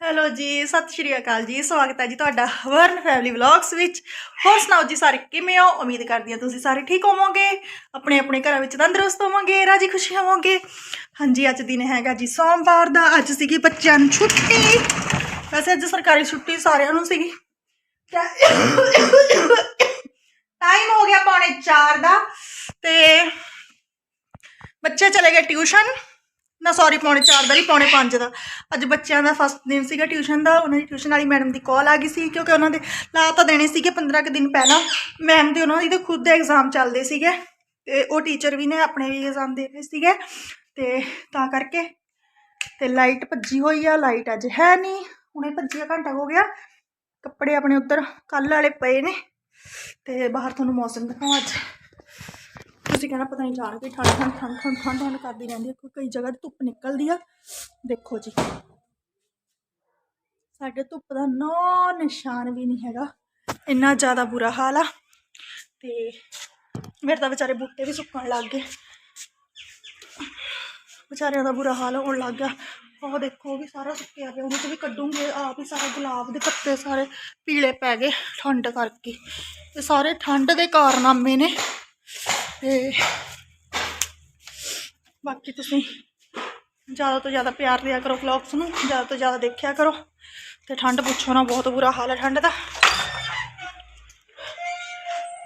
Hello ਜੀ, ਸਤਿ ਸ਼੍ਰੀ ਅਕਾਲ ਜੀ, ਸਵਾਗਤ ਹੈ ਜੀ ਤੁਹਾਡਾ ਵਰਨ ਫੈਮਿਲੀ ਵਲੌਗਸ ਵਿੱਚ। ਹੋਰ ਸੁਣਾਓ ਜੀ ਸਾਰੇ, ਕਿਵੇਂ ਹੋ? ਉਮੀਦ ਕਰਦੀ ਹਾਂ ਤੁਸੀਂ ਸਾਰੇ ਠੀਕ ਹੋਵੋਗੇ ਆਪਣੇ ਆਪਣੇ ਘਰਾਂ ਵਿੱਚ ਤੰਦਰੁਸਤ ਹੋਵੋਗੇ, ਰਾਜੀ ਖੁਸ਼ੀ ਹੋਵੋਗੇ। ਹਾਂਜੀ, ਅੱਜ ਦਿਨ ਹੈਗਾ ਜੀ ਸੋਮਵਾਰ ਦਾ, ਅੱਜ ਸੀਗੀ ਬੱਚਿਆਂ ਨੂੰ ਛੁੱਟੀ। ਵੈਸੇ ਅੱਜ ਸਰਕਾਰੀ ਛੁੱਟੀ ਸਾਰਿਆਂ ਨੂੰ ਸੀਗੀ। ਟਾਈਮ ਹੋ ਗਿਆ ਪੌਣੇ 4 ਦਾ, ਤੇ ਬੱਚੇ ਚਲੇ ਗਏ ਟਿਊਸ਼ਨ ਨਾ ਸੌਰੀ ਪੌਣੇ 4 ਦਾ ਨਹੀਂ ਪੌਣੇ 5 ਦਾ। ਅੱਜ ਬੱਚਿਆਂ ਦਾ ਫਸਟ ਦਿਨ ਸੀਗਾ ਟਿਊਸ਼ਨ ਦਾ, ਉਹਨਾਂ ਦੀ ਟਿਊਸ਼ਨ ਵਾਲੀ ਮੈਡਮ ਦੀ ਕਾਲ ਆ ਗਈ ਸੀ, ਕਿਉਂਕਿ ਉਹਨਾਂ ਦੇ ਲਾ ਤਾਂ ਦੇਣੇ ਸੀਗੇ 15 ਕੁ ਦਿਨ ਪਹਿਲਾਂ। ਮੈਮ ਦੇ ਉਹਨਾਂ ਦੀ ਖੁਦ ਦੇ ਐਗਜ਼ਾਮ ਚੱਲਦੇ ਸੀਗੇ, ਤੇ ਉਹ ਟੀਚਰ ਵੀ ਨੇ, ਆਪਣੇ ਵੀ ਐਗਜ਼ਾਮ ਦੇ ਰਹੇ ਸੀਗੇ, ਤੇ ਤਾਂ ਕਰਕੇ ਤੇ ਲਾਈਟ ਭੱਜੀ ਹੋਈ ਆ ਲਾਈਟ ਅੱਜ ਹੈ ਨਹੀਂ ਹੁਣੇ ਭੱਜੀ ਘੰਟਾ ਹੋ ਗਿਆ। ਕੱਪੜੇ ਆਪਣੇ ਉੱਧਰ ਕੱਲ ਵਾਲੇ ਪਏ ਨੇ, ਤੇ ਬਾਹਰ ਤੁਹਾਨੂੰ ਮੌਸਮ ਦਿਖਾਵਾਂ ਅੱਜ। ਤੁਸੀਂ ਕਹਿਣਾ ਪਤਾ ਨਹੀਂ ਜਾਣ ਕੇ ਠੰਡ ਠੰਡ ਠੰਡ ਠੰਡ ਠੰਡ ਠੰਡ ਕਰਦੀ ਰਹਿੰਦੀ ਹੈ ਕਈ ਜਗ੍ਹਾ ਤੇ ਧੁੱਪ ਨਿਕਲਦੀ ਆ। ਦੇਖੋ ਜੀ। ਸਾਡੇ ਧੁੱਪ ਦਾ ਨੋ ਨਿਸ਼ਾਨ ਵੀ ਨਹੀਂ ਹੈਗਾ। ਇੰਨਾ ਜ਼ਿਆਦਾ ਬੁਰਾ ਹਾਲ ਆ। ਤੇ ਮੇਰੇ ਤਾਂ ਵਿਚਾਰੇ ਬੂਟੇ ਵੀ ਸੁੱਕਣ ਲੱਗ ਗਏ। ਵਿਚਾਰਿਆਂ ਦਾ ਬੁਰਾ ਹਾਲ ਹੋਣ ਲੱਗ ਗਿਆ। ਉਹ ਦੇਖੋ ਵੀ ਸਾਰਾ ਸੁੱਕਿਆ ਪਿਆ। ਉਹਨੂੰ ਤੇ ਵੀ ਕੱਢੂਗੇ। ਆਪ ਹੀ ਸਾਰੇ ਗੁਲਾਬ ਦੇ ਪੱਤੇ ਸਾਰੇ ਪੀਲੇ ਪੈ ਗਏ ਠੰਡ ਕਰਕੇ। ਤੇ ਸਾਰੇ ਠੰਡ ਦੇ ਕਾਰਨਾਮੇ ਨੇ। ਤੇ ਬਾਕੀ ਤੁਸੀਂ ਜ਼ਿਆਦਾ ਤੋਂ ਜ਼ਿਆਦਾ ਪਿਆਰ ਦਿਆ ਕਰੋ ਵਲੌਗਸ ਨੂੰ, ਜ਼ਿਆਦਾ ਤੋਂ ਜ਼ਿਆਦਾ ਦੇਖਿਆ ਕਰੋ ਤੇ ਠੰਡ ਪੁੱਛੋ ਨਾ, ਬਹੁਤ ਬੁਰਾ ਹਾਲ ਹੈ ਠੰਡ ਦਾ।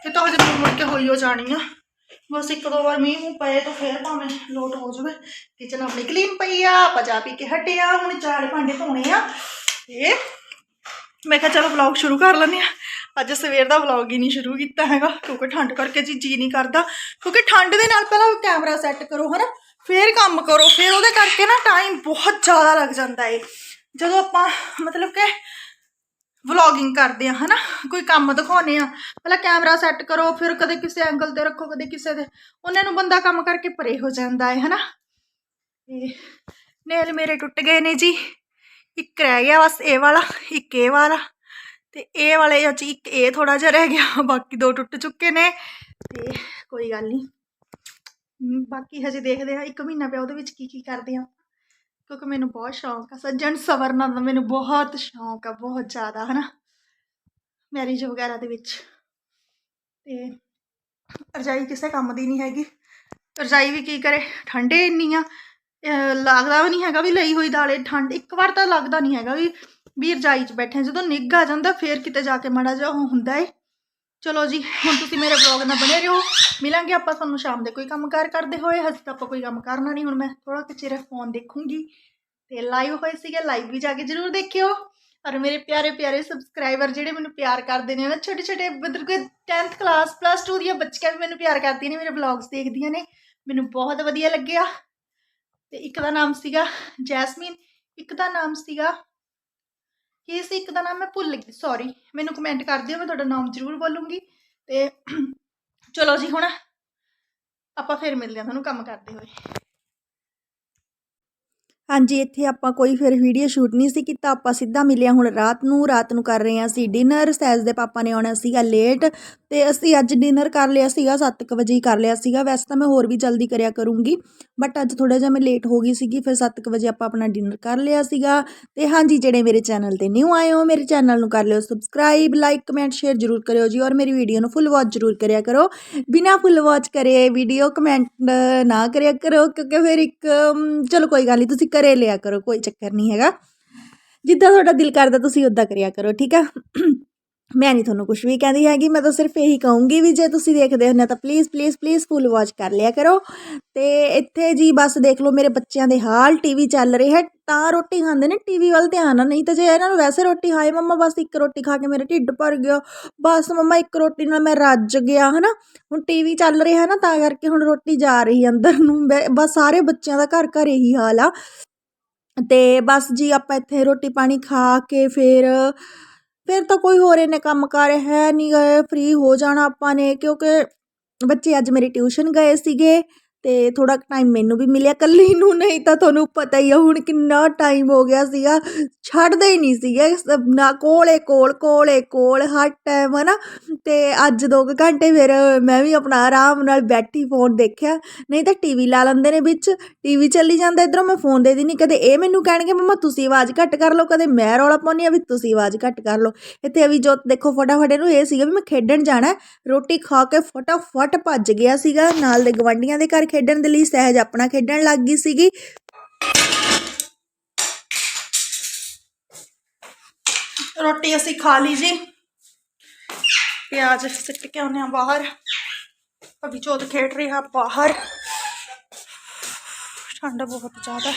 ਇਹ ਤਾਂ ਹਜੇ ਮੁੜ ਮੁੜ ਕੇ ਹੋਈ ਹੋ ਜਾਣੀ ਆ। ਬਸ ਇੱਕ ਦੋ ਵਾਰ ਮੀਂਹ ਮੂੰਹ ਪਏ ਤਾਂ ਫੇਰ ਭਾਵੇਂ ਲੋਟ ਹੋ ਜਾਵੇ। ਕਿਚਨ ਆਪਣੀ ਕਲੀਨ ਪਈ ਆ ਪਜਾ ਪੀ ਕੇ ਹਟੇ ਆ, ਹੁਣ ਚਾਰ ਭਾਂਡੇ ਧੋਣੇ ਆ। ਤੇ ਮੈਂ ਕਿਹਾ ਚਲੋ ਵਲੌਗ ਸ਼ੁਰੂ ਕਰ ਲੈਂਦੇ ਆ। ਅੱਜ ਸਵੇਰ ਦਾ ਵਲੌਗ ਹੀ ਨਹੀਂ ਸ਼ੁਰੂ ਕੀਤਾ ਹੈਗਾ, ਕਿਉਂਕਿ ਠੰਡ ਕਰਕੇ ਜੀ ਜੀ ਨਹੀਂ ਕਰਦਾ। ਕਿਉਂਕਿ ਠੰਡ ਦੇ ਨਾਲ ਪਹਿਲਾਂ ਕੈਮਰਾ ਸੈੱਟ ਕਰੋ ਹਨਾ, ਫੇਰ ਕੰਮ ਕਰੋ, ਫੇਰ ਉਹਦੇ ਕਰਕੇ ਨਾ ਟਾਈਮ ਬਹੁਤ ਜ਼ਿਆਦਾ ਲੱਗ ਜਾਂਦਾ ਏ। ਜਦੋਂ ਆਪਾਂ ਮਤਲਬ ਕਿ ਵਲੌਗਿੰਗ ਕਰਦੇ ਆ ਹਨਾ, ਕੋਈ ਕੰਮ ਦਿਖਾਉਨੇ ਆ, ਪਹਿਲਾਂ ਕੈਮਰਾ ਸੈੱਟ ਕਰੋ, ਫਿਰ ਕਦੇ ਕਿਸੇ ਐਂਗਲ ਤੇ ਰੱਖੋ, ਕਦੇ ਕਿਸੇ ਦੇ ਉਹਨਾਂ ਨੂੰ ਬੰਦਾ ਕੰਮ ਕਰਕੇ ਪਰੇ ਹੋ ਜਾਂਦਾ ਹੈ ਹਨਾ। ਤੇ ਨੇਲ ਮੇਰੇ ਟੁੱਟ ਗਏ ਨੇ ਜੀ, ਇੱਕ ਰਹਿ ਗਿਆ ਬਸ ਇਹ ਵਾਲਾ, ਇੱਕ ਇਹ ਵਾਲਾ। ਤੇ ਇਹ ਵਾਲੇ ਚ ਇੱਕ ਇਹ ਥੋੜਾ ਜਿਹਾ ਰਹਿ ਗਿਆ, ਬਾਕੀ ਦੋ ਟੁੱਟ ਚੁੱਕੇ ਨੇ, ਤੇ ਕੋਈ ਗੱਲ ਨਹੀਂ। ਬਾਕੀ ਹਜੇ ਦੇਖਦੇ ਆ ਇੱਕ ਮਹੀਨਾ ਪਿਆ ਉਹਦੇ ਵਿੱਚ ਕੀ ਕੀ ਕਰਦੇ ਆ ਕਿਉਂਕਿ ਮੈਨੂੰ ਬਹੁਤ ਸ਼ੌਂਕ ਆ, ਸੱਜਣ ਸਵਰਨਾ ਦਾ ਮੈਨੂੰ ਬਹੁਤ ਸ਼ੌਂਕ ਆ, ਬਹੁਤ ਜ਼ਿਆਦਾ, ਹਨਾ? ਮੈਰਿਜ ਵਗੈਰਾ ਦੇ ਵਿੱਚ। ਤੇ ਰਜਾਈ ਕਿਸੇ ਕੰਮ ਦੀ ਨਹੀਂ ਹੈਗੀ। ਰਜਾਈ ਵੀ ਕੀ ਕਰੇ, ਠੰਡੇ ਇੰਨੀ ਆ। ਲੱਗਦਾ ਵੀ ਨਹੀਂ ਹੈਗਾ ਵੀ ਲਈ ਹੋਈ ਦਾਲੇ ਠੰਡ, ਇੱਕ ਵਾਰ ਤਾਂ ਲੱਗਦਾ ਨਹੀਂ ਹੈਗਾ ਵੀ ਵੀ ਰਜਾਈ 'ਚ ਬੈਠੇ ਹਾਂ। ਜਦੋਂ ਨਿੱਘ ਆ ਜਾਂਦਾ, ਫੇਰ ਕਿਤੇ ਜਾ ਕੇ ਮਾੜਾ ਜਿਹਾ ਉਹ ਹੁੰਦਾ ਏ। ਚਲੋ ਜੀ, ਹੁਣ ਤੁਸੀਂ ਮੇਰੇ ਵਲੌਗ ਨਾਲ ਬਣੇ ਰਹੋ। ਮਿਲਾਂਗੇ ਆਪਾਂ ਤੁਹਾਨੂੰ ਸ਼ਾਮ ਦੇ ਕੋਈ ਕੰਮਕਾਰ ਕਰਦੇ ਹੋਏ। ਹਜੇ ਤਾਂ ਆਪਾਂ ਕੋਈ ਕੰਮ ਕਰਨਾ ਨਹੀਂ, ਹੁਣ ਮੈਂ ਥੋੜਾ ਕੁ ਚਿਰ ਫੋਨ ਦੇਖੂੰਗੀ। ਤੇ ਲਾਈਵ ਹੋਏ ਸੀਗੇ, ਲਾਈਵ ਵੀ ਜਾ ਕੇ ਜਰੂਰ ਦੇਖਿਓ। ਔਰ ਮੇਰੇ ਪਿਆਰੇ ਪਿਆਰੇ ਸਬਸਕ੍ਰਾਈਬਰ ਜਿਹੜੇ ਮੈਨੂੰ ਪਿਆਰ ਕਰਦੇ ਨੇ ਨਾ, ਛੋਟੇ ਛੋਟੇ ਮਤਲਬ ਕਿ 10th ਕਲਾਸ ਪਲੱਸ 2 ਦੀਆਂ ਬੱਚੀਆਂ ਵੀ ਮੈਨੂੰ ਪਿਆਰ ਕਰਦੀਆਂ ਨੇ, ਮੇਰੇ ਵਲੌਗਸ ਦੇਖਦੀਆਂ ਨੇ। ਮੈਨੂੰ ਬਹੁਤ ਵਧੀਆ ਲੱਗਿਆ। ਤੇ ਇੱਕ ਦਾ ਨਾਮ ਸੀਗਾ ਜੈਸਮੀਨ, ਇੱਕ ਦਾ ਨਾਮ ਸੀਗਾ ਕੀ ਇੱਕ ਦਾ ਨਾਮ ਮੈਂ ਭੁੱਲ ਗਈ ਸੌਰੀ ਮੈਨੂੰ ਕਮੈਂਟ ਕਰ ਦਿਓ, ਮੈਂ ਤੁਹਾਡਾ ਨਾਮ ਜ਼ਰੂਰ ਬੋਲੂੰਗੀ ਤੇ ਚਲੋ ਜੀ ਹੁਣ ਆਪਾਂ ਫਿਰ ਮਿਲਦੇ ਹਾਂ ਤੁਹਾਨੂੰ ਕੰਮ ਕਰਦੇ ਹੋਏ। ਹਾਂਜੀ, ਇੱਥੇ ਆਪਾਂ ਕੋਈ ਫਿਰ ਵੀਡੀਓ ਸ਼ੂਟ ਨਹੀਂ ਸੀ ਕੀਤਾ, ਆਪਾਂ ਸਿੱਧਾ ਮਿਲਿਆ ਹੁਣ ਰਾਤ ਨੂੰ ਰਾਤ ਨੂੰ ਕਰ ਰਹੇ ਹਾਂ ਅਸੀਂ ਡਿਨਰ ਸੈਜ਼ ਦੇ ਪਾਪਾ ਨੇ ਆਉਣਾ ਸੀਗਾ ਲੇਟ ਅਤੇ ਅਸੀਂ ਅੱਜ ਡਿਨਰ ਕਰ ਲਿਆ ਸੀਗਾ, ਸੱਤ ਕੁ ਵਜੇ ਹੀ ਕਰ ਲਿਆ ਸੀਗਾ। ਵੈਸੇ ਤਾਂ ਮੈਂ ਹੋਰ ਵੀ ਜਲਦੀ ਕਰਿਆ ਕਰੂੰਗੀ ਬਟ ਅੱਜ ਥੋੜ੍ਹਾ ਜਿਹਾ ਮੈਂ ਲੇਟ ਹੋ ਗਈ ਸੀਗੀ, ਫਿਰ ਸੱਤ ਕੁ ਵਜੇ ਆਪਾਂ ਆਪਣਾ ਡਿਨਰ ਕਰ ਲਿਆ ਸੀਗਾ। ਅਤੇ ਹਾਂਜੀ, ਜਿਹੜੇ ਮੇਰੇ ਚੈਨਲ ਤੇ ਨਿਊ ਆਏ ਹੋ, ਮੇਰੇ ਚੈਨਲ ਨੂੰ ਕਰ ਲਿਓ ਸਬਸਕ੍ਰਾਈਬ ਲਾਈਕ ਕਮੈਂਟ ਸ਼ੇਅਰ ਜਰੂਰ ਕਰਿਓ ਜੀ, ਔਰ ਮੇਰੀ ਵੀਡੀਓ ਨੂੰ ਫੁੱਲ ਵਾਚ ਜਰੂਰ ਕਰਿਆ ਕਰੋ। ਬਿਨਾ ਫੁੱਲ ਵਾਚ ਕਰੇ ਵੀਡੀਓ ਕਮੈਂਟ ਨਾ ਕਰਿਆ ਕਰੋ, ਕਿਉਂਕਿ ਫਿਰ ਇੱਕ ਚਲੋ ਕੋਈ ਗੱਲ ਨਹੀਂ ਤੁਸੀਂ ਕਰੇ ਲਿਆ ਕਰੋ, ਕੋਈ ਚੱਕਰ ਨਹੀਂ ਹੈਗਾ। ਜਿੱਦਾਂ ਤੁਹਾਡਾ ਦਿਲ ਕਰਦਾ, ਤੁਸੀਂ ਉਦਾਂ ਕਰਿਆ ਕਰੋ, ਠੀਕ ਆ? ਮੈਂ ਨਹੀਂ ਤੁਹਾਨੂੰ ਕੁਝ ਵੀ ਕਹਿੰਦੀ ਹੈਗੀ, ਮੈਂ ਤਾਂ ਸਿਰਫ ਇਹੀ ਕਹੂੰਗੀ ਵੀ ਜੇ ਤੁਸੀਂ ਦੇਖਦੇ ਹੋ ਨਾ ਤਾਂ please please please full watch ਕਰ ਲਿਆ ਕਰੋ। ਤੇ ਇੱਥੇ ਜੀ ਬਸ ਦੇਖ ਲਓ ਮੇਰੇ ਬੱਚਿਆਂ ਦੇ ਹਾਲ ਟੀਵੀ ਚੱਲ ਰਿਹਾ ਹੈ, ਤਾਂ ਰੋਟੀ ਖਾਂਦੇ ਨੇ ਟੀਵੀ ਵੱਲ ਧਿਆਨ ਆ, ਨਹੀਂ ਤਾਂ ਜੇ ਇਹਨਾਂ ਨੂੰ ਵੈਸੇ ਰੋਟੀ ਖਾਏ ਮੰਮਾ ਬਸ ਇੱਕ ਰੋਟੀ ਖਾ ਕੇ ਮੇਰਾ ਢਿੱਡ ਭਰ ਗਿਆ, ਬਸ ਮੰਮਾ ਇੱਕ ਰੋਟੀ ਨਾਲ ਮੈਂ ਰੱਜ ਗਿਆ, ਹਨਾ? ਹੁਣ ਟੀਵੀ ਚੱਲ ਰਿਹਾ ਨਾ, ਤਾਂ ਕਰਕੇ ਹੁਣ ਰੋਟੀ ਜਾ ਰਹੀ ਅੰਦਰ ਨੂੰ ਬਸ ਸਾਰੇ ਬੱਚਿਆਂ ਦਾ ਘਰ ਘਰ ਇਹੀ ਹਾਲ ਆ। ਤੇ ਬਸ ਜੀ ਆਪਾਂ ਇੱਥੇ ਰੋਟੀ ਪਾਣੀ ਖਾ ਕੇ ਫਿਰ ਫਿਰ ਤਾਂ ਕੋਈ ਹੋਰ ਇੰਨੇ ਕੰਮ ਕਾਰ ਹੈ ਨਹੀਂ ਗਏ ਫਰੀ ਹੋ ਜਾਣਾ ਆਪਾਂ ਨੇ ਕਿਉਂਕਿ ਬੱਚੇ ਅੱਜ ਮੇਰੀ ਟਿਊਸ਼ਨ ਗਏ ਸੀਗੇ। ਤੇ ਥੋੜਾ ਟਾਈਮ ਮੈਨੂੰ ਵੀ ਮਿਲਿਆ ਇਕੱਲੀ ਨੂੰ, ਨਹੀਂ ਤਾਂ ਤੁਹਾਨੂੰ ਪਤਾ ਹੀ ਆ ਹੁਣ ਕਿੰਨਾ ਟਾਈਮ ਹੋ ਗਿਆ ਸੀਗਾ, ਛੱਡਦੇ ਹੀ ਨਹੀਂ ਸੀਗੇ ਨਾ ਕੋਲੇ ਕੋਲ ਕੋਲੇ ਕੋਲ, ਹਰ ਟਾਈਮ ਹੈ ਨਾ ਅਤੇ ਅੱਜ ਦੋ ਕੁ ਘੰਟੇ ਫਿਰ ਮੈਂ ਵੀ ਆਪਣਾ ਆਰਾਮ ਨਾਲ ਬੈਠੀ ਫੋਨ ਦੇਖਿਆ, ਨਹੀਂ ਤਾਂ ਟੀ ਵੀ ਲਾ ਲੈਂਦੇ ਨੇ ਵਿੱਚ ਟੀ ਵੀ ਚੱਲੀ ਜਾਂਦਾ ਇੱਧਰੋਂ, ਮੈਂ ਫੋਨ ਦੇ ਦਿੰਦੀ ਕਦੇ ਇਹ ਮੈਨੂੰ ਕਹਿਣਗੇ, ਮੰਮਾ ਤੁਸੀਂ ਆਵਾਜ਼ ਘੱਟ ਕਰ ਲਓ, ਕਦੇ ਮੈਂ ਰੌਲਾ ਪਾਉਂਦੀ ਆ ਵੀ ਤੁਸੀਂ ਆਵਾਜ਼ ਘੱਟ ਕਰ ਲਓ। ਇੱਥੇ ਵੀ ਜੋ ਦੇਖੋ ਫਟਾਫਟ ਇਹਨੂੰ ਇਹ ਸੀਗਾ ਵੀ ਮੈਂ ਖੇਡਣ ਜਾਣਾ, ਰੋਟੀ ਖਾ ਕੇ ਫਟਾਫਟ ਭੱਜ ਗਿਆ ਸੀਗਾ ਨਾਲ ਦੇ ਗਵੰਡੀਆਂ ਦੇ ਘਰ ਖੇਡਣ ਦੇ ਲਈ ਸਹਿਜ ਆਪਣਾ ਖੇਡਣ ਲੱਗ ਗਈ ਸੀਗੀ। ਰੋਟੀ ਅਸੀਂ ਖਾ ਲਈ ਜੀ। ਪਿਆਜ਼ ਸਿੱਟ ਕੇ ਆਉਂਦੇ ਆ ਬਾਹਰ। ਅਭੀ ਜੋਤ ਖੇਡ ਰਿਹਾ ਬਾਹਰ। ਠੰਡ ਬਹੁਤ ਜ਼ਿਆਦਾ ਹੈ।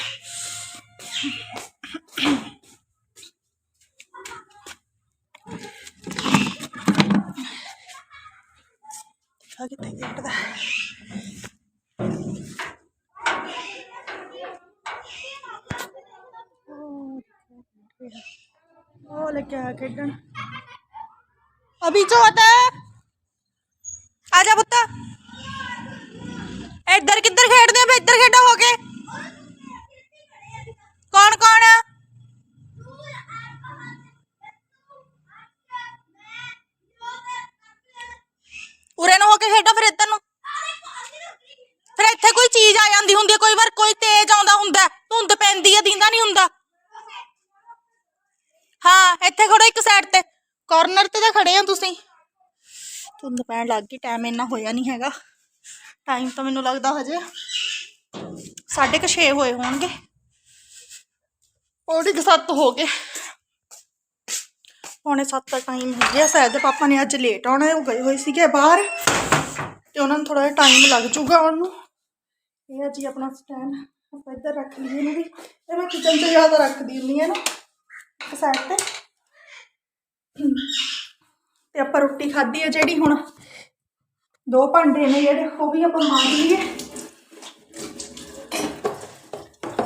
ਆ ਕਿੱਥੇ ਖੇਡਦਾ ਹੈ? ਉਹ ਲੱਗਿਆ ਹੋਇਆ ਖੇਡਣ। ਅਭੀ ਜੋਤ ਆ ਜਾ ਪੁੱਤ। ਇੱਧਰ ਕਿੱਧਰ ਖੇਡਦੇ ਆ ਬੇ ਇੱਧਰ ਖੇਡੋ ਹੋ ਕੇ ਕੌਣ ਕੌਣ ਆ ਉਰੇ ਨੂੰ ਹੋ ਕੇ ਖੇਡੋ ਫਿਰ ਇੱਧਰ ਨੂੰ ਫਿਰ ਇੱਥੇ ਕੋਈ ਚੀਜ਼ ਆ ਜਾਂਦੀ ਹੁੰਦੀ ਹੈ ਕੋਈ ਵਾਰ ਕੋਈ ਤੇਜ਼ ਆਉਂਦਾ ਹੁੰਦਾ ਹੈ, ਧੁੰਦ ਪੈਂਦੀ ਆ ਦਿੰਦਾ ਨਹੀਂ ਹੁੰਦਾ ਹਾਂ ਇੱਥੇ ਖੜੋ ਇੱਕ ਸਾਈਡ ਤੇ ਕਾਰਨਰ ਤੇ ਤਾਂ ਖੜੇ ਆ ਤੁਸੀਂ ਧੁੰਦ ਪੈਣ ਲੱਗ ਗਈ ਟਾਈਮ ਇੰਨਾ ਹੋਇਆ ਨਹੀਂ ਹੈਗਾ। ਟਾਈਮ ਤਾਂ ਮੈਨੂੰ ਲੱਗਦਾ ਹਜੇ ਸਾਢੇ ਕੁ ਛੇ ਹੋਏ ਹੋਣਗੇ। ਪੌੜੀ ਕੁ ਸੱਤ ਹੋ ਗਏ। ਪੌਣੇ ਸੱਤ ਦਾ ਟਾਈਮ ਹੋ ਗਿਆ ਸ਼ਾਇਦ ਦੇ ਪਾਪਾ ਨੇ ਅੱਜ ਲੇਟ ਆਉਣਾ, ਉਹ ਗਏ ਹੋਏ ਸੀਗੇ ਬਾਹਰ ਤੇ ਉਹਨਾਂ ਨੂੰ ਥੋੜਾ ਜਿਹਾ ਟਾਈਮ ਲੱਗ ਜਾਊਗਾ ਆਉਣ ਨੂੰ। ਇਹ ਆ ਜੀ ਆਪਣਾ ਸਟੈਂਡ ਆਪਾਂ ਇੱਧਰ ਰੱਖ ਲਈਏ ਇਹਨੂੰ ਵੀ। ਇਹ ਮੈਂ ਕਿਚਨ 'ਚ ਜ਼ਿਆਦਾ ਰੱਖਦੀ ਹੁੰਦੀ ਹਾਂ ਨਾ, ਇੱਕ ਸਾਈਡ ਤੇ। ਤੇ ਆਪਾਂ ਰੋਟੀ ਖਾਧੀ ਹੈ ਜਿਹੜੀ ਹੁਣ। ਦੋ ਭਾਂਡੇ ਨੇ ਜਿਹੜੇ, ਉਹ ਵੀ ਆਪਾਂ ਮਾਂਜ ਲਈਏ।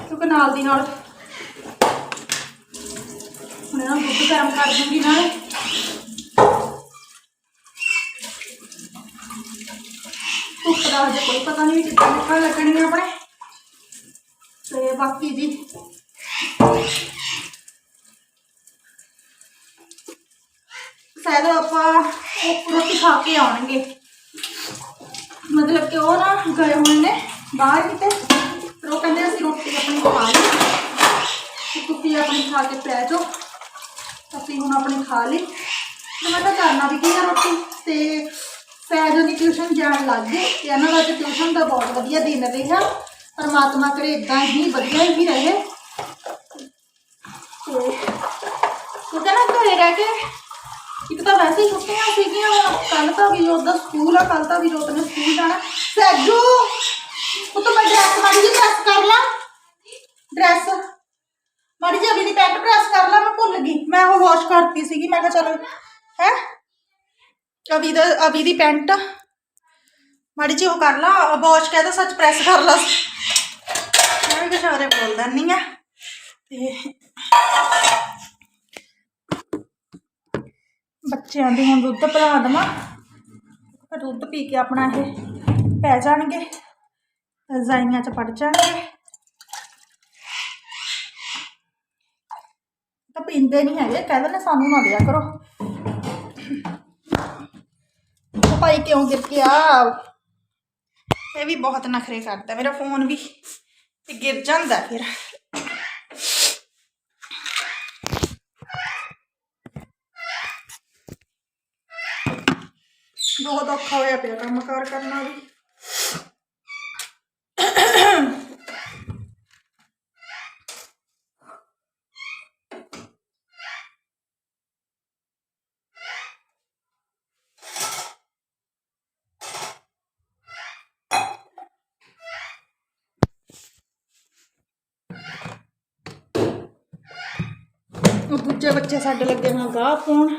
ਕਿਉਂਕਿ ਨਾਲ ਦੀ ਨਾਲ ਹੁਣ ਇਹਨਾਂ ਨੂੰ ਦੁੱਧ ਗਰਮ ਕਰ ਦੂੰਗੀ ਨਾਲੇ। ਧੁੱਪ ਦਾ ਹਜੇ ਕੋਈ ਪਤਾ ਨਹੀਂ ਵੀ ਕਿੱਦਾਂ ਨਿਕਲਣ ਲੱਗਣਗੇ ਆਪਣੇ। ਤੇ ਬਾਕੀ ਜੀ ਸ਼ਾਇਦ ਆਪਾਂ ਉਹ ਰੋਟੀ ਖਾ ਕੇ ਆਉਣਗੇ। ਮਤਲਬ ਕਿ ਉਹ ਨਾ ਗਏ ਹੋਏ ਨੇ ਬਾਹਰ ਕਿਤੇ ਫਿਰ ਉਹ ਕਹਿੰਦੇ ਅਸੀਂ ਰੋਟੀ ਆਪਣੀ ਖਾ ਲਈ ਤੇ ਤੁਸੀਂ ਆਪਣੀ ਖਾ ਕੇ ਪੈ ਜਾਓ ਅਸੀਂ ਹੁਣ ਆਪਣੀ ਖਾ ਲਈ ਤੇ ਮੈਂ ਤਾਂ ਕਰਨਾ ਵੀ ਕੀ ਆ ਰੋਟੀ ਤੇ ਸਹਿਜ ਦੀ ਟਿਊਸ਼ਨ ਜਾਣ ਲੱਗ ਗਏ ਤੇ ਇਹਨਾਂ ਦਾ ਟਿਊਸ਼ਨ ਦਾ ਬਹੁਤ ਵਧੀਆ ਦਿਨ ਰਿਹਾ ਪਰਮਾਤਮਾ ਕਰੇ ਇਦਾਂ ਹੀ ਵਧੀਆ ਹੀ ਰਹੇ ਤੇ ਉਹ ਕਹਿੰਦਾ ਘਰੇ ਰਹਿ ਕੇ ਇੱਕ ਤਾਂ ਵੈਸੇ ਹੀ ਛੁੱਟੀਆਂ ਸੀਗੀਆਂ ਹੁਣ ਕੱਲ ਤਾਂ ਵੀ ਉਹਦਾ ਸਕੂਲ ਆ ਕੱਲ ਤਾਂ ਵੀ ਜੋਤ ਨੇ ਸਕੂਲ ਜਾਣਾ। ਸੈਜੂ ਉਹ ਤਾਂ ਮੈਂ ਡਰੈਸ ਮਾੜੀ ਜਿਹੀ ਪ੍ਰੈਸ ਕਰ ਲਾਂ। ਡਰੈਸ ਮਾੜੀ ਜਿਹੀ ਦੀ ਪੈਂਟ ਪ੍ਰੈਸ ਕਰ ਲਾਂ, ਮੈਂ ਭੁੱਲ ਗਈ। ਮੈਂ ਉਹ ਵਾਸ਼ ਕਰਤੀ ਸੀਗੀ, ਮੈਂ ਕਿਹਾ ਚਲੋ, ਹੈ? ਅਵੀ ਦਾ, ਅਵੀ ਦੀ ਪੈਂਟ ਮਾੜੀ ਜਿਹੀ ਉਹ ਕਰ ਲਾ ਵਾਸ਼ ਕਹਿੰਦਾ ਸੱਚ ਪ੍ਰੈਸ ਕਰ ਲਾ। ਮੈਂ ਵੀ ਕੁਛ ਹੋਰੇ ਬੋਲਦਾ ਨਹੀਂ ਆ। ਤੇ ਬੱਚਿਆਂ ਦੀ ਹੁਣ ਦੁੱਧ ਪਿਲਾ ਦੇਵਾਂ। ਫਿਰ ਦੁੱਧ ਪੀ ਕੇ ਆਪਣਾ ਇਹ ਪੈ ਜਾਣਗੇ, ਰਜ਼ਾਈਆਂ 'ਚ ਪੜ ਜਾਣਗੇ। ਤਾਂ ਪੀਂਦੇ ਨਹੀਂ ਹੈਗੇ ਕਹਿੰਦੇ ਨੇ ਸਾਨੂੰ ਨਾ ਦਿਆ ਕਰੋ। ਭਾਈ ਕਿਉਂ ਗਿਰ ਗਿਆ ਇਹ ਵੀ ਬਹੁਤ ਨਖਰੇ ਕਰਦਾ, ਮੇਰਾ ਫੋਨ ਵੀ ਤੇ ਗਿਰ ਜਾਂਦਾ ਫਿਰ। ਬਹੁਤ ਔਖਾ ਹੋਇਆ ਪਿਆ ਕੰਮ ਕਾਰ ਕਰਨਾ ਵੀ। ਦੂਜੇ ਬੱਚੇ ਸਾਡੇ ਲੱਗੇ ਨਾ ਗਾਹ ਪਾਉਣ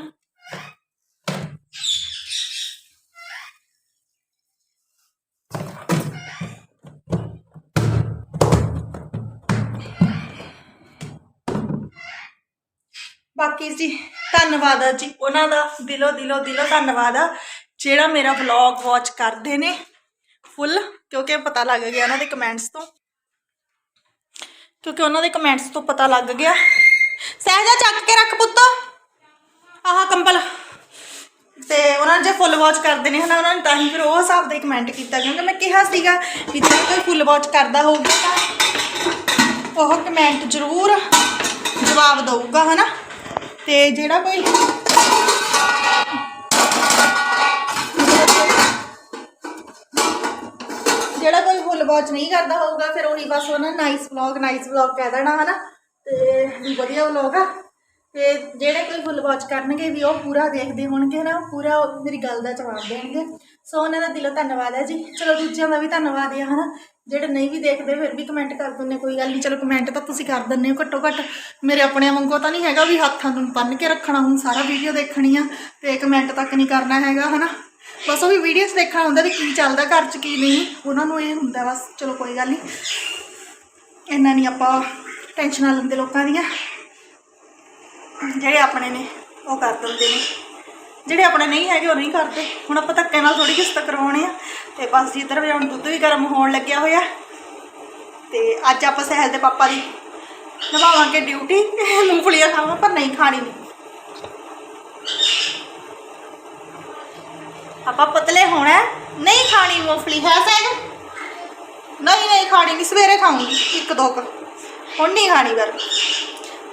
ਬਾਕੀ ਜੀ, ਧੰਨਵਾਦ ਆ ਜੀ। ਉਹਨਾਂ ਦਾ ਦਿਲੋਂ ਦਿਲੋਂ ਦਿਲੋਂ ਧੰਨਵਾਦ ਆ। ਜਿਹੜਾ ਮੇਰਾ ਵਲੌਗ ਵਾਚ ਕਰਦੇ ਨੇ ਫੁੱਲ ਕਿਉਂਕਿ ਪਤਾ ਲੱਗ ਗਿਆ ਉਹਨਾਂ ਦੇ ਕਮੈਂਟਸ ਤੋਂ। ਕਿਉਂਕਿ ਉਹਨਾਂ ਦੇ ਕਮੈਂਟਸ ਤੋਂ ਪਤਾ ਲੱਗ ਗਿਆ। ਸਹਿਜਾ ਚੱਕ ਕੇ ਰੱਖ ਪੁੱਤ। ਆਹ ਕੰਬਲ। ਤੇ ਉਹਨਾਂ ਨੇ ਜੇ ਫੁੱਲ ਵਾਚ ਕਰਦੇ ਨੇ, ਹਨਾ, ਉਹਨਾਂ ਨੇ ਤਾਂ ਹੀ ਫਿਰ ਉਹ ਹਿਸਾਬ ਦਾ ਕਮੈਂਟ ਕੀਤਾ। ਕਿਉਂਕਿ ਮੈਂ ਕਿਹਾ ਸੀਗਾ ਵੀ ਜੇ ਕੋਈ ਫੁੱਲ ਵਾਚ ਕਰਦਾ ਹੋਊਗਾ ਤਾਂ ਉਹ ਕਮੈਂਟ ਜ਼ਰੂਰ ਜਵਾਬ ਦਊਗਾ, ਹਨਾ। ਤੇ ਜਿਹੜਾ ਕੋਈ ਜਿਹੜਾ ਕੋਈ ਫੁੱਲ ਵਾਚ ਨਹੀਂ ਕਰਦਾ ਹੋਊਗਾ, ਫਿਰ ਉਹੀ ਬਸ ਉਹਨਾਂ ਨਾਈਸ ਵਲੌਗ ਨਾਈਸ ਵਲੌਗ ਕਹਿ ਦੇਣਾ ਹਨਾ। ਤੇ ਵਧੀਆ ਵਲੌਗ ਆ। ਤੇ ਜਿਹੜੇ ਕੋਈ ਫੁੱਲ ਵਾਚ ਕਰਨਗੇ ਵੀ ਉਹ ਪੂਰਾ ਦੇਖਦੇ ਹੋਣਗੇ ਨਾ ਪੂਰਾ ਉਹ ਮੇਰੀ ਗੱਲ ਦਾ ਜਵਾਬ ਦੇਣਗੇ। ਸੋ ਉਹਨਾਂ ਦਾ ਦਿਲੋਂ ਧੰਨਵਾਦ ਹੈ ਜੀ। ਚਲੋ ਦੂਜਿਆਂ ਦਾ ਵੀ ਧੰਨਵਾਦ ਹੈ ਹਨਾ। ਜਿਹੜੇ ਨਹੀਂ ਵੀ ਦੇਖਦੇ, ਫਿਰ ਵੀ ਕਮੈਂਟ ਕਰ ਦਿੰਦੇ, ਕੋਈ ਗੱਲ ਨਹੀਂ। ਚਲੋ ਕਮੈਂਟ ਤਾਂ ਤੁਸੀਂ ਕਰ ਦਿੰਦੇ ਹੋ ਘੱਟੋ ਘੱਟ। ਮੇਰੇ ਆਪਣੇ ਵਾਂਗੂ ਤਾਂ ਨਹੀਂ ਹੈਗਾ ਵੀ ਹੱਥਾਂ ਨੂੰ ਬੰਨ ਕੇ ਰੱਖਣਾ, ਹੁਣ ਸਾਰਾ ਵੀਡੀਓ ਦੇਖਣੀ ਆ ਤੇ ਕਮੈਂਟ ਤੱਕ ਨਹੀਂ ਕਰਨਾ ਹੈਗਾ, ਹਨਾ। ਬਸ ਉਹ ਵੀ ਵੀਡੀਓਸ ਦੇਖਣਾ ਹੁੰਦਾ ਵੀ ਕੀ ਚੱਲਦਾ ਘਰ 'ਚ, ਕੀ ਨਹੀਂ। ਉਹਨਾਂ ਨੂੰ ਇਹ ਹੁੰਦਾ ਬਸ। ਚਲੋ ਕੋਈ ਗੱਲ ਨਹੀਂ। ਇੰਨਾ ਨਹੀਂ ਆਪਾਂ ਟੈਨਸ਼ਨਾਂ ਲੈਂਦੇ ਲੋਕਾਂ ਦੀਆਂ। ਜਿਹੜੇ ਆਪਣੇ ਨੇ, ਉਹ ਕਰ ਦਿੰਦੇ ਨੇ। ਜਿਹੜੇ ਆਪਣੇ ਨਹੀਂ ਹੈਗੇ, ਉਹ ਨਹੀਂ ਕਰਦੇ। ਹੁਣ ਆਪਾਂ ਧੱਕੇ ਨਾਲ ਥੋੜੀ ਕਿਸ਼ਤ ਕਰਵਾਉਣੀ ਆ। ਤੇ ਬਸ ਜੀ ਇੱਧਰ ਵੀ ਹੁਣ ਦੁੱਧ ਵੀ ਗਰਮ ਹੋਣ ਲੱਗਿਆ ਹੋਇਆ। ਤੇ ਅੱਜ ਆਪਾਂ ਸਹਿਲ ਦੇ ਪਾਪਾ ਦੀ ਨਿਭਾਵਾਂਗੇ ਡਿਊਟੀ। ਮੂੰਗਫਲੀਆਂ ਖਾਵਾਂ, ਪਰ ਨਹੀਂ ਖਾਣੀ ਨਹੀਂ ਆਪਾਂ ਪਤਲੇ ਹੋਣਾ ਨਹੀਂ ਖਾਣੀ ਮੂੰਗਫਲੀ, ਹੈ ਸਹਿਜ ਨਹੀਂ ਨਹੀਂ ਖਾਣੀ ਨਹੀਂ ਸਵੇਰੇ ਖਾਉਂਗੀ ਇੱਕ ਦੋ ਕੁ। ਹੁਣ ਨਹੀਂ ਖਾਣੀ ਪਰ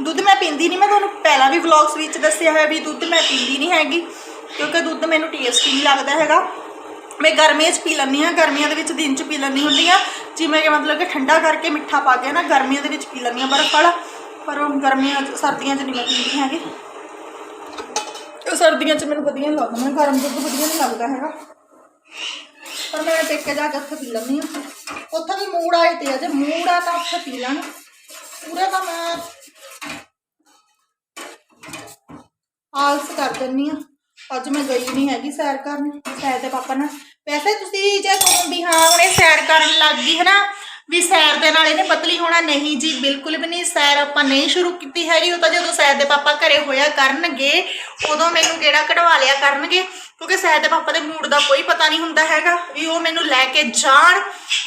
ਦੁੱਧ ਮੈਂ ਪੀਂਦੀ ਨਹੀਂ, ਮੈਂ ਤੁਹਾਨੂੰ ਪਹਿਲਾਂ ਵੀ ਵਲੌਗਸ ਵਿੱਚ ਦੱਸਿਆ ਹੋਇਆ ਵੀ ਦੁੱਧ ਮੈਂ ਪੀਂਦੀ ਨਹੀਂ ਹੈਗੀ, ਕਿਉਂਕਿ ਦੁੱਧ ਮੈਨੂੰ ਟੇਸਟੀ ਨਹੀਂ ਲੱਗਦਾ ਹੈਗਾ। ਮੈਂ ਗਰਮੀਆਂ 'ਚ ਪੀ ਲੈਂਦੀ ਹਾਂ, ਗਰਮੀਆਂ ਦੇ ਵਿੱਚ ਦਿਨ 'ਚ ਪੀ ਲੈਂਦੀ ਹੁੰਦੀ ਆ ਜਿਵੇਂ ਕਿ ਮਤਲਬ ਕਿ ਠੰਡਾ ਕਰਕੇ ਮਿੱਠਾ ਪਾ ਕੇ ਨਾ ਗਰਮੀਆਂ ਦੇ ਵਿੱਚ ਪੀ ਲੈਂਦੀ ਹਾਂ ਬਰਫ਼ ਵਾਲਾ, ਪਰ ਉਹ ਗਰਮੀਆਂ 'ਚ, ਸਰਦੀਆਂ 'ਚ ਨਹੀਂ ਮੈਂ ਪੀਂਦੀ ਹੈਗੀ। ਉਹ ਸਰਦੀਆਂ 'ਚ ਮੈਨੂੰ ਵਧੀਆ ਨਹੀਂ ਲੱਗਦਾ, ਮੈਨੂੰ ਗਰਮ ਦੁੱਧ ਵਧੀਆ ਨਹੀਂ ਲੱਗਦਾ ਹੈਗਾ। ਪਰ ਮੈਂ ਟੇਕੇ ਜਾ ਕੇ ਉੱਥੇ ਪੀ ਲੈਂਦੀ ਹਾਂ। ਉੱਥੇ ਵੀ ਮੂਡ ਆਏ ਤੇ ਆ, ਜੇ ਮੂਡ ਆ ਤਾਂ ਉੱਥੇ ਪੀ ਲੈਣ। ਪੂਰੇ ਤਾਂ ਮੈਂ ਆਲਸ ਕਰ ਦਿੰਨੀ ਆ। ਅੱਜ ਮੈਂ ਗਈ ਨਹੀਂ ਹੈਗੀ ਸੈਰ ਕਰਨ। ਸੈਰ ਦੇ ਪਾਪਾ ਨਾਲ। ਵੈਸੇ ਤੁਸੀਂ ਜੇ ਕਹੋ ਵੀ ਹਾਂ, ਹੁਣੇ ਸੈਰ ਕਰਨ ਲੱਗ ਗਈ ਹੈ ਨਾ ਵੀ ਸੈਰ ਦੇ ਨਾਲ ਇਹਨੇ ਪਤਲੀ ਹੋਣਾ ਨਹੀਂ ਜੀ, ਬਿਲਕੁਲ ਵੀ ਨਹੀਂ। ਸੈਰ ਆਪਾਂ ਨਹੀਂ ਸ਼ੁਰੂ ਕੀਤੀ ਹੈਗੀ। ਉਹ ਤਾਂ ਜਦੋਂ ਸੈਰ ਦੇ ਪਾਪਾ ਘਰੇ ਹੋਇਆ ਕਰਨਗੇ, ਉਦੋਂ ਮੈਨੂੰ ਕਿਹੜਾ ਕਢਵਾ ਲਿਆ ਕਰਨਗੇ। ਕਿਉਂਕਿ ਸੈਰ ਦੇ ਪਾਪਾ ਦੇ ਮੂਡ ਦਾ ਕੋਈ ਪਤਾ ਨਹੀਂ ਹੁੰਦਾ ਹੈਗਾ ਵੀ ਉਹ ਮੈਨੂੰ ਲੈ ਕੇ ਜਾਣ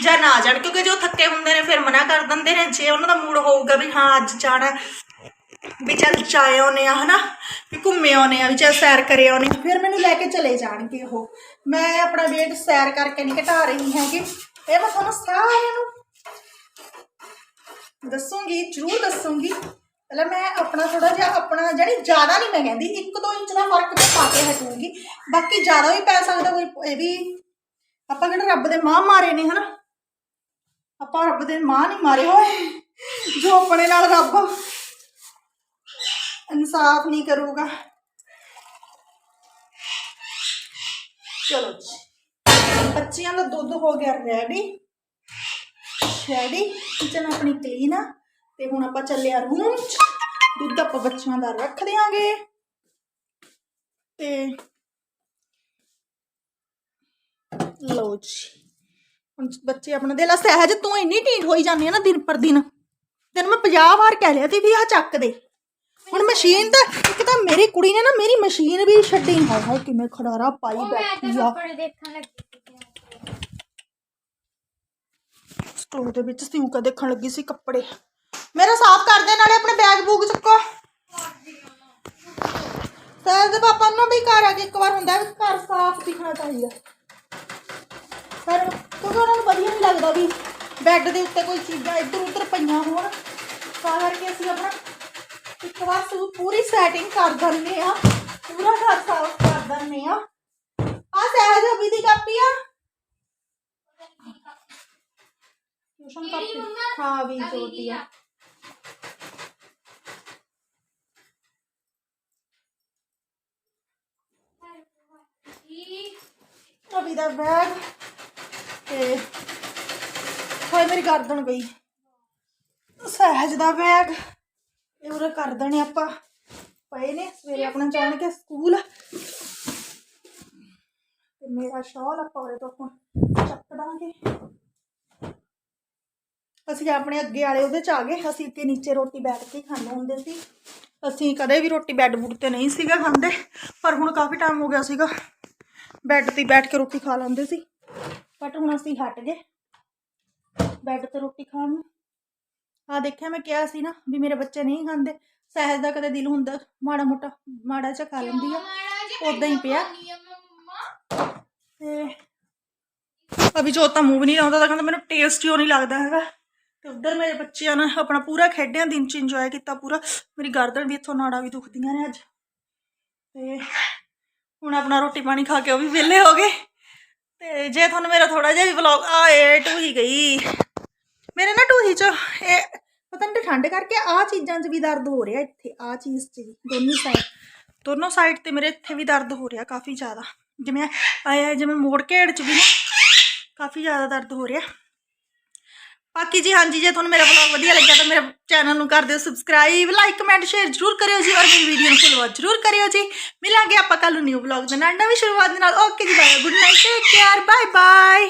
ਜਾਂ ਨਾ ਜਾਣ। ਕਿਉਂਕਿ ਜੋ ਥੱਕੇ ਹੁੰਦੇ ਨੇ, ਫਿਰ ਮਨਾ ਕਰ ਦਿੰਦੇ ਨੇ। ਜੇ ਉਹਨਾਂ ਦਾ ਮੂਡ ਹੋਊਗਾ ਵੀ ਹਾਂ, ਅੱਜ ਜਾਣਾ ਵੀ ਚੱਲ ਚਾਏ ਆਉਨੇ ਆ, ਹਨਾ? ਵੀ ਘੁੰਮੇ ਆਉਨੇ ਆ, ਵੀ ਚੱਲ ਸੈਰ ਕਰੇ ਆਉਨੇ ਆ। ਫਿਰ ਮੈਨੂੰ ਲੈ ਕੇ ਚਲੇ ਜਾਣਗੇ ਉਹ। ਮੈਂ ਆਪਣਾ weight ਸੈਰ ਕਰਕੇ ਨਹੀਂ ਘਟਾ ਰਹੀ ਹੈਗੀ। ਇਹ ਮੈਂ ਤੁਹਾਨੂੰ ਸਾਰਿਆਂ ਨੂੰ ਦੱਸੂਗੀ, ਜ਼ਰੂਰ ਦੱਸੂਗੀ। ਪਹਿਲਾਂ ਮੈਂ ਆਪਣਾ ਥੋੜਾ ਜਿਹਾ ਆਪਣਾ ਜਾਨੀ ਜ਼ਿਆਦਾ ਨਹੀਂ ਮੈਂ ਕਹਿੰਦੀ 1-2 ਇੰਚ ਦਾ ਫ਼ਰਕ ਤੇ ਪਾ ਕੇ ਹਟੂੰਗੀ। ਬਾਕੀ ਜ਼ਿਆਦਾ ਵੀ ਪੈ ਸਕਦਾ ਕੋਈ, ਇਹ ਵੀ ਆਪਾਂ ਕਿਹੜਾ ਰੱਬ ਦੇ ਮਾਂ ਮਾਰੇ ਨੇ, ਹਨਾ? ਆਪਾਂ ਰੱਬ ਦੇ ਮਾਂ ਨਹੀਂ ਮਾਰੇ ਹੋਏ ਜੋ ਆਪਣੇ ਨਾਲ ਰੱਬ ਇਨਸਾਫ ਨਹੀਂ ਕਰੂਗਾ। ਚਲੋ ਜੀ। ਬੱਚਿਆਂ ਦਾ ਦੁੱਧ ਹੋ ਗਿਆ ਰੈਡੀ ਰੈਡੀ ਕਿਚਨ ਆਪਣੀ ਕਲੀਨ ਆ। ਤੇ ਹੁਣ ਆਪਾਂ ਚੱਲੇ ਆ ਰੂਮ ਚ। ਦੁੱਧ ਆਪਾਂ ਬੱਚਿਆਂ ਦਾ ਰੱਖ ਦਿਆਂਗੇ। ਤੇ ਲਓ ਜੀ। ਹੁਣ ਬੱਚੇ ਆਪਣਾ ਦੇ ਲਾ, ਸਹਿਜ ਤੂੰ ਇੰਨੀ ਢੀਠ ਹੋਈ ਜਾਂਦੀ ਆ ਨਾ ਦਿਨ ਪਰ ਦਿਨ। ਤੈਨੂੰ ਮੈਂ 50 ਵਾਰ ਕਹਿ ਲਿਆ ਤੇ ਵੀ ਆ ਚੱਕ ਦੇ। ਹੁਣ ਮਸ਼ੀਨ ਤਾਂ ਇੱਕ ਤਾਂ ਮੇਰੀ ਕੁੜੀ ਨੇ ਨਾ ਮੇਰੀ ਮਸ਼ੀਨ ਵੀ ਛੱਡੀ। ਹਾਏ ਹਾਏ ਕਿਵੇਂ ਖੜਾਰਾ ਪਾਈ ਉਹ ਮੈਂ ਬੈਠੀ ਤਾਂ ਆ। ਕੱਪੜੇ ਦੇਖਣ ਲੱਗੀ ਸੀ ਸਟੋਰ ਦੇ ਵਿੱਚ ਸਿਉਂ ਕਾ ਦੇਖਣ ਲੱਗੀ ਸੀ ਕੱਪੜੇ। ਮੇਰਾ ਸਾਫ਼ ਕਰ ਦੇ ਨਾਲੇ ਆਪਣੇ ਬੈਗ ਬੂਗ ਚੱਕੋ। ਸਰ ਦੇ ਪਾਪਾ ਨੂੰ ਵੀ ਘਰ ਆ ਕੇ ਇੱਕ ਵਾਰ ਹੁੰਦਾ ਵੀ ਘਰ ਸਾਫ਼ ਦਿਖਣਾ ਚਾਹੀਦਾ। ਪਰ ਕਿਉਂਕਿ ਉਹਨਾਂ ਨੂੰ ਵਧੀਆ ਨਹੀਂ ਲੱਗਦਾ ਵੀ ਬੈੱਡ ਦੇ ਉੱਤੇ ਕੋਈ ਚੀਜ਼ਾਂ ਇੱਧਰ ਉੱਧਰ ਪਈਆਂ ਹੋਣ ਤਾਂ ਕਰਕੇ ਅਸੀਂ ਆਪਣਾ ਇੱਕ ਵਾਰ ਸੂ ਪੂਰੀ ਸੈਟਿੰਗ ਕਰ ਦਿੰਦੇ ਆ ਪੂਰਾ ਘਰ ਸਾਫ਼ ਕਰ ਦਿੰਦੇ ਆ ਆ ਸਹਿਜ ਅਭੀ ਦੀ ਕਾਪੀ ਆ ਟਿਊਸ਼ਨ ਕਾਪੀ ਹਾਂ ਵੀ ਛੋਟੀ ਆ ਅਭੀ ਦਾ ਬੈਗ ਤੇ ਹੋਏ ਮੇਰੀ ਗਰਦਨ ਗਈ ਸਹਿਜ ਦਾ ਬੈਗ ਇਹ ਉਰੇ ਕਰ ਦੇਣੇ ਆਪਾਂ। ਪਏ ਨੇ, ਸਵੇਰੇ ਆਪਣਾ ਜਾਣਗੇ ਸਕੂਲ। ਤੇ ਮੇਰਾ ਸ਼ਾਲ ਆਪਾਂ ਉਰੇ ਤੋਂ ਹੁਣ ਚੱਕ ਦਾਂਗੇ। ਅਸੀਂ ਆਪਣੇ ਅੱਗੇ ਵਾਲੇ ਉਹਦੇ ਚ ਆ ਗਏ। ਅਸੀਂ ਇੱਥੇ ਨੀਚੇ ਰੋਟੀ ਬੈਠ ਕੇ ਹੀ ਖਾਂਦੇ ਹੁੰਦੇ ਸੀ। ਅਸੀਂ ਕਦੇ ਵੀ ਰੋਟੀ ਬੈੱਡ ਬੁੱਡ ਤੇ ਨਹੀਂ ਸੀਗਾ ਖਾਂਦੇ, ਪਰ ਹੁਣ ਕਾਫੀ ਟਾਈਮ ਹੋ ਗਿਆ ਸੀਗਾ। ਬੈੱਡ ਤੇ ਹੀ ਬੈਠ ਕੇ ਰੋਟੀ ਖਾ ਲੈਂਦੇ ਸੀ। ਬਟ ਹੁਣ ਅਸੀਂ ਹਟ ਗਏ। ਬੈੱਡ ਤੇ ਰੋਟੀ ਖਾਣ ਨੂੰ। ਆ ਦੇਖਿਆ, ਮੈਂ ਕਿਹਾ ਸੀ ਨਾ ਵੀ ਮੇਰੇ ਬੱਚੇ ਨਹੀਂ ਖਾਂਦੇ। ਸਹਿਜ ਦਾ ਕਦੇ ਦਿਲ ਹੁੰਦਾ ਮਾੜਾ ਮੋਟਾ, ਮਾੜਾ ਜਿਹਾ ਖਾ ਲੈਂਦੀ ਆ। ਉਦਾਂ ਹੀ ਪਿਆ। ਤੇ ਅਭੀ ਜੋ ਤਾਂ ਮੂੰਹ ਵੀ ਨਹੀਂ ਲਾਉਂਦਾ, ਤਾਂ ਕਹਿੰਦਾ ਮੈਨੂੰ ਟੇਸਟ ਹੀ ਉਹ ਨਹੀਂ ਲੱਗਦਾ ਹੈਗਾ। ਤੇ ਉਧਰ ਮੇਰੇ ਬੱਚਿਆਂ ਨੇ ਆਪਣਾ ਪੂਰਾ ਖੇਡਿਆ, ਦਿਨ ਚ ਇੰਜੋਏ ਕੀਤਾ ਪੂਰਾ। ਮੇਰੀ ਗਰਦਨ ਵੀ ਇੱਥੋਂ ਨਾੜਾਂ ਵੀ ਦੁਖਦੀਆਂ ਨੇ ਅੱਜ। ਤੇ ਹੁਣ ਆਪਣਾ ਰੋਟੀ ਪਾਣੀ ਖਾ ਕੇ ਉਹ ਵੀ ਵਿਹਲੇ ਹੋ ਗਏ। ਤੇ ਜੇ ਤੁਹਾਨੂੰ ਮੇਰਾ ਥੋੜਾ ਜਿਹਾ ਵੀ ਵਲੌਗ ਆ ਏ ਟੂਹੀ ਗਈ। ਮੇਰੇ ਨਾ ਟੂਹੀ ਚ ਇਹ ਪਤਾ ਨਹੀਂ ਠੰਡ ਕਰਕੇ ਆ ਚੀਜ਼ਾਂ 'ਚ ਵੀ ਦਰਦ ਹੋ ਰਿਹਾ ਇੱਥੇ ਆ ਚੀਜ਼ 'ਚ ਵੀ, ਦੋਨੋਂ ਸਾਈਡ ਦੋਨੋਂ ਸਾਈਡ ਤੇ ਮੇਰੇ ਇੱਥੇ ਵੀ ਦਰਦ ਹੋ ਰਿਹਾ ਕਾਫੀ ਜ਼ਿਆਦਾ। ਜਿਵੇਂ ਆਇਆ ਜਿਵੇਂ ਮੋੜ ਘੇੜ 'ਚ ਵੀ ਨਾ, ਕਾਫੀ ਜ਼ਿਆਦਾ ਦਰਦ ਹੋ ਰਿਹਾ। ਬਾਕੀ ਜੀ ਹਾਂਜੀ, ਜੇ ਤੁਹਾਨੂੰ ਮੇਰਾ ਵਲੌਗ ਵਧੀਆ ਲੱਗਿਆ ਤਾਂ ਮੇਰੇ ਚੈਨਲ ਨੂੰ ਕਰ ਦਿਓ ਸਬਸਕ੍ਰਾਈਬ ਲਾਈਕ ਕਮੈਂਟ ਸ਼ੇਅਰ ਜ਼ਰੂਰ ਕਰਿਓ ਜੀ ਔਰ ਮੇਰੀ ਵੀਡੀਓ ਨੂੰ ਫੁੱਲ ਜ਼ਰੂਰ ਕਰਿਓ ਜੀ। ਮਿਲਾਂਗੇ ਆਪਾਂ ਕੱਲ ਨੂੰ ਨਿਊ ਵਲੌਗ ਦੇ ਨਾਲ, ਨਵੀਂ ਸ਼ੁਰੂਆਤ ਦੇ ਨਾਲ। ਓਕੇ ਜੀ bye good night take care bye bye